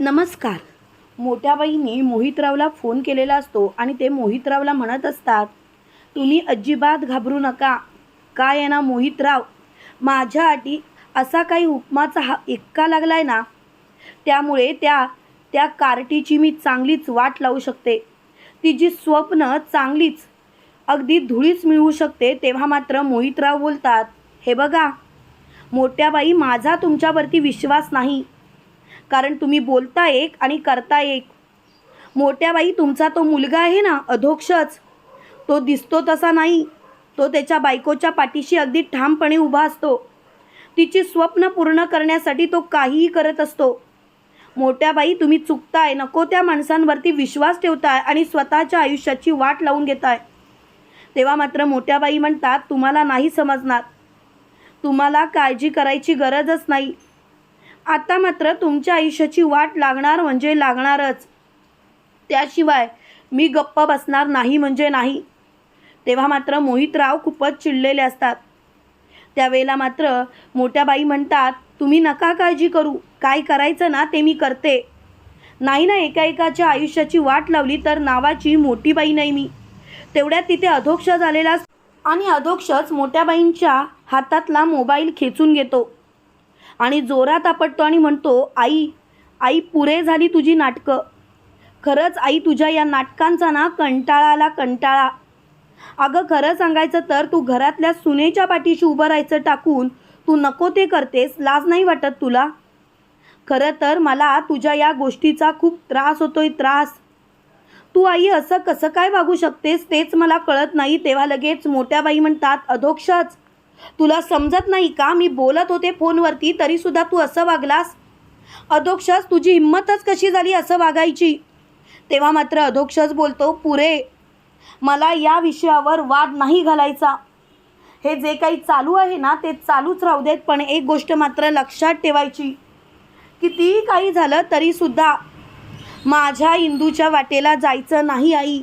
नमस्कार. मोठ्या बाईंनी मोहितरावला फोन केलेला असतो आणि ते मोहितरावला म्हणत असतात तुम्ही अजिबात घाबरू नका. काय आहे ना मोहितराव? माझ्या अटी असा काही उपमाचा हा इक्का लागलाय ना. त्यामुळे त्या त्या कार्टीची मी चांगलीच वाट लावू शकते. तिची स्वप्न चांगलीच अगदी धुळीच मिळवू शकते तेव्हा मात्र मोहितराव बोलतात हे बघा मोठ्या बाई माझा तुमच्यावरती विश्वास नाही. कारण तुम्ही बोलता एक आणि करता एक. मोठ्या बाई तुमचा तो मुलगा आहे ना अधोक्षच. तो दिसतो तसा नाही. तो त्याच्या बायकोच्या पाठीशी अगदी ठामपणे उभा असतो. तिची स्वप्न पूर्ण करण्यासाठी तो काहीही करत असतो. मोठ्या बाई तुम्ही चुकताय. नको त्या माणसांवरती विश्वास ठेवताय आणि स्वतःच्या आयुष्याची वाट लावून घेताय. तेव्हा मात्र मोठ्या बाई म्हणतात तुम्हाला नाही समजणार. तुम्हाला काळजी करायची गरजच नाही. आता मात्र तुमच्या आयुष्याची वाट लागणार म्हणजे लागणारच. त्याशिवाय मी गप्प बसणार नाही म्हणजे नाही. तेव्हा मात्र मोहितराव खूपच चिडलेले असतात. त्यावेळेला मात्र मोठ्या बाई म्हणतात तुम्ही नका काळजी करू. काय करायचं ना ते मी करते. नाही ना एका एकाच्या आयुष्याची वाट लावली तर नावाची मोठी बाई नाही मी. तेवढ्यात तिथे अधोक्ष झालेला आणि अधोक्षच मोठ्या बाईंच्या हातातला मोबाईल खेचून घेतो. आणि जोरात आपटतो आणि म्हणतो आई आई पुरे झाली तुझी नाटकं. खरंच आई तुझ्या या नाटकांचा ना कंटाळा आला कंटाळा. अगं खरं सांगायचं तर तू घरातल्या सुनेच्या पाठीशी उभं राहायचं टाकून तू नको ते करतेस लाज नाही वाटत तुला. खरं तर मला तुझ्या या गोष्टीचा खूप त्रास होतोय त्रास. तू आई असं कसं काय वागू शकतेस तेच मला कळत नाही. तेव्हा लगेच मोठ्या बाई म्हणतात अधोक्षच तुला समजत नाही का? मी बोलत होते फोनवरती तरीसुद्धा तू असं वागलास? अधोक्षस तुझी हिंमतच कशी झाली असं वागायची? तेव्हा मात्र अधोक्षस बोलतो पुरे मला या विषयावर वाद नाही घालायचा. हे जे काही चालू आहे ना ते चालूच राहू देत पण एक गोष्ट मात्र लक्षात ठेवायची. कितीही काही झालं तरीसुद्धा माझ्या इंदूच्या वाटेला जायचं नाही आई.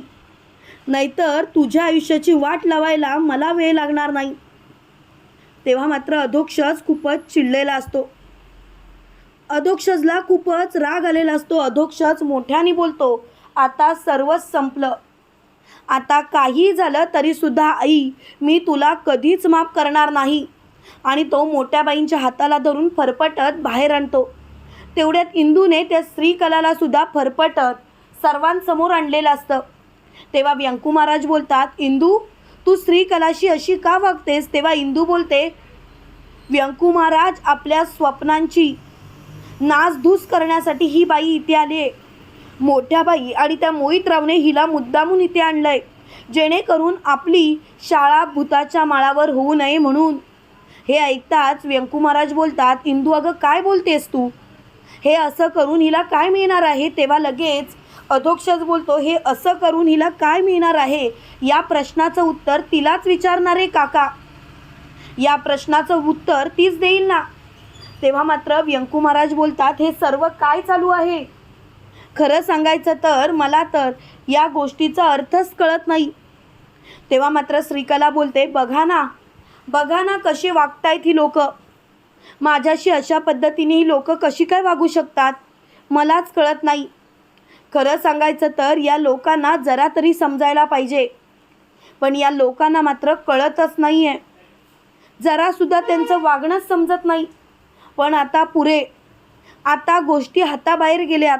नाहीतर तुझ्या आयुष्याची वाट लावायला मला वेळ लागणार नाही. तेव्हा मात्र अधोक्षज खूपच चिडलेला असतो. अधोक्षजला खूपच राग आलेला असतो. अधोक्षज मोठ्याने बोलतो आता सर्वच संपलं. आता काही झालं तरीसुद्धा आई मी तुला कधीच माफ करणार नाही. आणि तो मोठ्या बाईंच्या हाताला धरून फरफटत बाहेर आणतो. तेवढ्यात इंदूने त्या स्त्रीकलाला सुद्धा फरफटत सर्वांसमोर आणलेलं असतं. तेव्हा व्यंकू महाराज बोलतात इंदू तू स्त्रीकलाशी अशी का वागतेस? तेव्हा इंदू बोलते व्यंकू महाराज आपल्या स्वप्नांची नासधूस करण्यासाठी ही बाई इथे आली आहे मोठ्या बाई आणि त्या मोहितरावने हिला मुद्दामून इथे आणलंय. जेणेकरून आपली शाळा भूताच्या माळावर होऊ नये म्हणून. हे ऐकताच व्यंकू महाराज बोलतात इंदू अगं काय बोलतेस तू? हे असं करून हिला काय मिळणार आहे? तेव्हा लगेच अधोक्षच बोलतो हे असं करून हिला काय मिळणार आहे? या प्रश्नाचं उत्तर तिलाच विचारणारे काका. या प्रश्नाचं उत्तर तीच देईल ना. तेव्हा मात्र व्यंकू महाराज बोलतात हे सर्व काय चालू आहे? खरं सांगायचं तर मला तर या गोष्टीचा अर्थच कळत नाही. तेव्हा मात्र श्रीकला बोलते बघा ना बघा ना कशी वागतायत ही लोक. माझ्याशी अशा पद्धतीने ही लोक कशी काय वागू शकतात? मलाच कळत नाही. खरं सांगायचं तर या लोकांना जरा तरी समजायला पाहिजे. पण या लोकांना मात्र कळतच नाही आहे जरासुद्धा त्यांचं वागणंच समजत नाही. पण आता पुरे आता गोष्टी हाताबाहेर गेल्यात.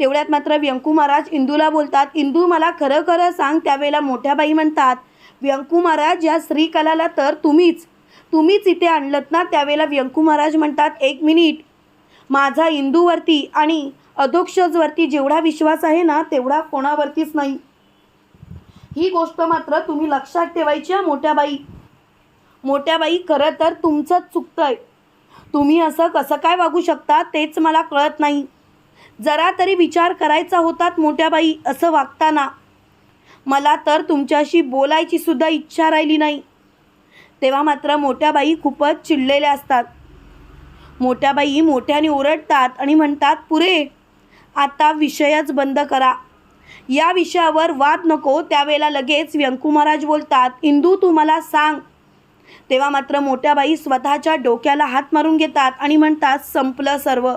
तेवढ्यात मात्र व्यंकू महाराज इंदूला बोलतात इंदू मला खरं खरं सांग त्यावेळेला मोठ्या बाई म्हणतात व्यंकू महाराज या श्रीकलाला तर तुम्हीच तुम्हीच इथे आणलत ना? त्यावेळेला व्यंकू महाराज म्हणतात एक मिनिट माझा इंदूवरती आणि अधोक्षजवरती जेवढा विश्वास आहे ना तेवढा कोणावरतीच नाही. ही गोष्ट मात्र तुम्ही लक्षात ठेवायची मोठ्या बाई मोठ्या बाई खरं तर तुमचंच चुकतंय. तुम्ही असं कसं काय वागू शकता तेच मला कळत नाही. जरा तरी विचार करायचा होतात मोठ्या बाई असं वागताना. मला तर तुमच्याशी बोलायची सुद्धा इच्छा राहिली नाही. तेव्हा मात्र मोठ्या बाई खूपच चिडलेल्या असतात. मोठ्या बाई मोठ्याने ओरडतात आणि म्हणतात पुरे आता विषयच बंद करा. या विषयावर वाद नको त्यावेळेला लगेच व्यंकू महाराज बोलतात इंदू तू मला सांग. तेव्हा मात्र मोठ्या बाई स्वतःच्या डोक्याला हात मारून घेतात आणि म्हणतात संपलं सर्व.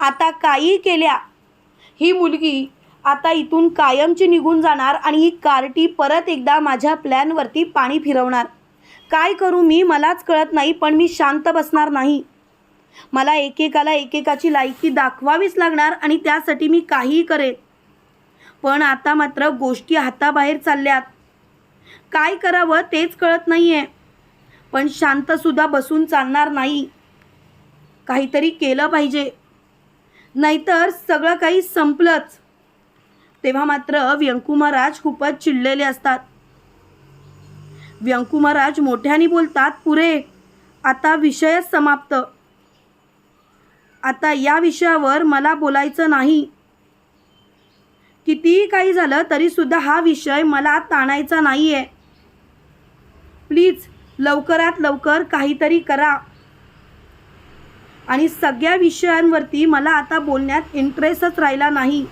आता काही केल्या. ही मुलगी आता इथून कायमची निघून जाणार आणि ही कार्टी परत एकदा माझ्या प्लॅनवरती पाणी फिरवणार. काय करू मी मलाच कळत नाही पण मी शांत बसणार नाही. मला एकेकाला एकेकाची लायकी दाखवावीच लागणार आणि त्यासाठी मी काहीही करेन. पण आता मात्र गोष्टी हाताबाहेर चालल्यात. काय करावं तेच कळत नाही आहे पण शांतसुद्धा बसून चालणार नाही. काहीतरी केलं पाहिजे. नाहीतर सगळं काही संपलंच. तेव्हा मात्र व्यंकू महाराज खूपच चिडलेले असतात. व्यंकू महाराज मोठ्याने बोलतात पुरे आता विषयच समाप्त. आता या विषयावर मला बोलायचं नाही. कितीही काही झालं तरीसुद्धा हा विषय मला ताणायचा नाही आहे प्लीज लवकरात लवकर काहीतरी करा. आणि सगळ्या विषयांवरती मला आता बोलण्यात इंटरेस्टच राहिला नाही.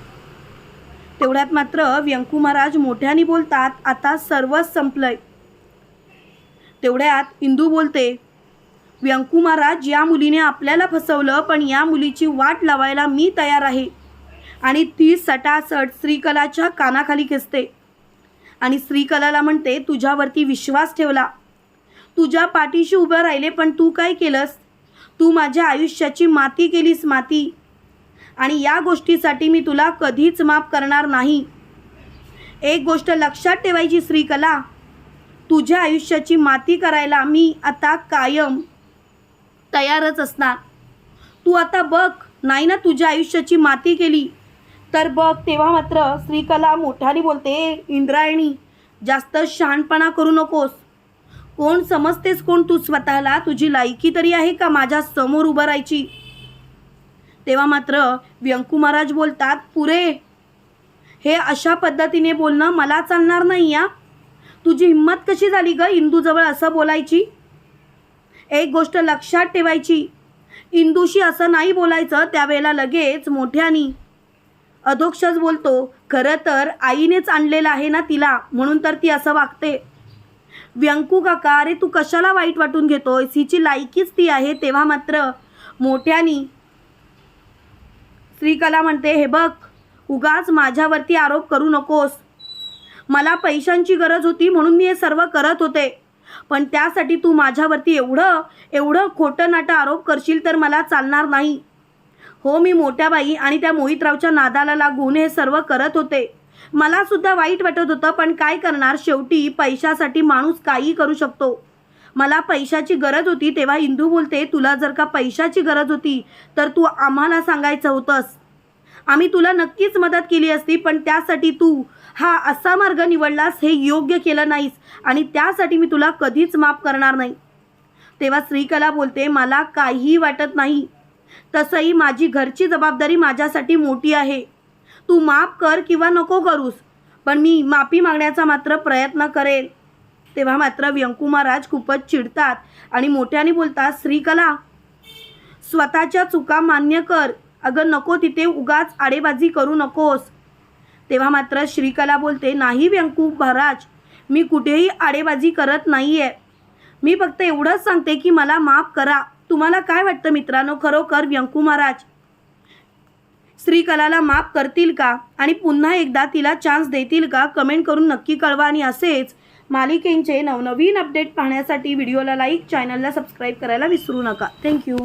तेवढ्यात मात्र व्यंकू महाराज मोठ्याने बोलतात आता सर्वच संपलंय. तेवढ्यात इंदू बोलते व्यंकू महाराज या मुलीने आपल्याला फसवलं पण या मुलीची वाट लावायला मी तयार आहे. आणि ती सटासट श्रीकलाच्या कानाखाली खेचते. आणि श्रीकलाला म्हणते तुझ्यावरती विश्वास ठेवला. तुझ्या पाठीशी उभं राहिले पण तू काय केलंस? तू माझ्या आयुष्याची माती केलीस माती. आणि या गोष्टीसाठी मी तुला कधीच माफ करणार नाही. एक गोष्ट लक्षात ठेवायची श्रीकला. तुझ्या आयुष्याची माती करायला मी आता कायम तयारच असणार. तू आता बघ नाही ना तुझ्या आयुष्याची माती केली. तर बघ तेव्हा मात्र श्रीकला मोठ्याने बोलते इंद्रायणी जास्त शहाणपणा करू नकोस. कोण समजतेस कोण तू स्वतःला? तुझी लायकी तरी आहे का माझ्यासमोर उभं राहायची? तेव्हा मात्र व्यंकू महाराज बोलतात पुरे हे अशा पद्धतीने बोलणं मला चालणार नाही या तुझी हिंमत कशी झाली ग इंदूजवळ असं बोलायची? एक गोष्ट लक्षात ठेवायची. इंदूशी असं नाही बोलायचं त्यावेळेला लगेच मोठ्यानी. अधोक्षच बोलतो खरं तर आईनेच आणलेलं आहे ना तिला म्हणून तर ती असं वागते. व्यंकू काका अरे तू कशाला वाईट वाटून घेतोय हिची लायकीच ती आहे तेव्हा मात्र. मोठ्यानी श्रीकला म्हणते हे बघ उगाच माझ्यावरती आरोप करू नकोस. मला पैशांची गरज होती म्हणून मी हे सर्व करत होते. पण त्यासाठी तू माझ्यावरती एवढं एवढं खोटं नाटं आरोप करशील तर मला चालणार नाही. हो मी मोठ्या बाई आणि त्या मोहितरावच्या नादाला लागून हे सर्व करत होते. मला सुद्धा वाईट वाटत होतं पण काय करणार? शेवटी पैशासाठी माणूस काही करू शकतो. मला पैशाची गरज होती तेव्हा इंदू बोलते तुला जर का पैशाची गरज होती तर तू आम्हाला सांगायचं होतंस. आम्ही तुला नक्कीच मदत केली असती पण त्यासाठी तू हा असा मार्ग निवडलास हे योग्य केलं नाहीस आणि त्यासाठी मी तुला कधीच माफ करणार नाही. तेव्हा श्रीकला बोलते मला काहीही वाटत नाही. तसंही माझी घरची जबाबदारी माझ्यासाठी मोठी आहे. तू माफ कर किंवा नको करूस पण मी माफी मागण्याचा मात्र प्रयत्न करेल. तेव्हा मात्र व्यंकू महाराज खूपच चिडतात आणि मोठ्याने बोलतात श्रीकला स्वतःच्या चुका मान्य कर. अगं नको तिथे उगाच आडेबाजी करू नकोस. तेव्हा मात्र श्रीकला बोलते नाही व्यंकू महाराज मी कुठेही आडेबाजी करत नाही आहे मी फक्त एवढंच सांगते की मला माफ करा. तुम्हाला काय वाटतं मित्रांनो? खरोखर व्यंकू महाराज श्रीकलाला माफ करतील का? आणि पुन्हा एकदा तिला चान्स देतील का? कमेंट करून नक्की कळवा. आणि असेच मालिकेंचे नवनवीन अपडेट पाहण्यासाठी व्हिडिओला लाईक चॅनलला सबस्क्राईब करायला विसरू नका. थँक्यू